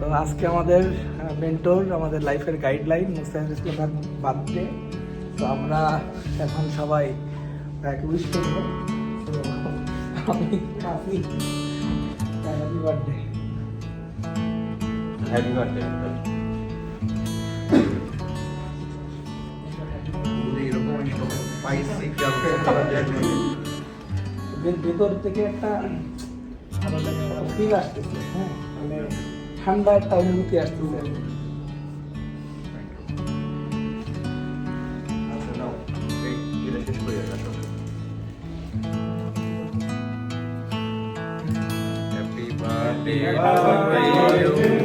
তো আজকে আমাদের মেন্টর আমাদের লাইফের গাইডলাইন মুস্তাহিদ ইসলামের বার্থডে তো আমরা এখন সবাই তাকে উইশ করব। তো আমি আসি হ্যাপি বার্থডে হ্যাপি বার্থডে ভেতর থেকে একটা ফিল আসতেছে হ্যাঁ? মানে ঠান্ডা একটা অনুভূতি আসতেছে Happy birthday to you.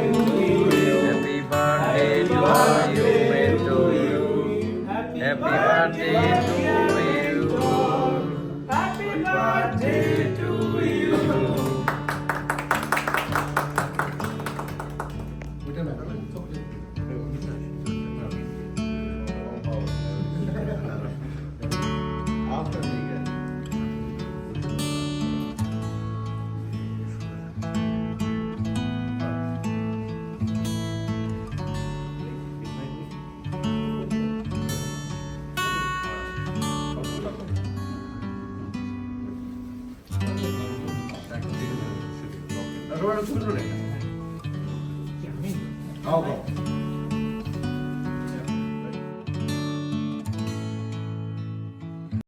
多少人吐出来？好。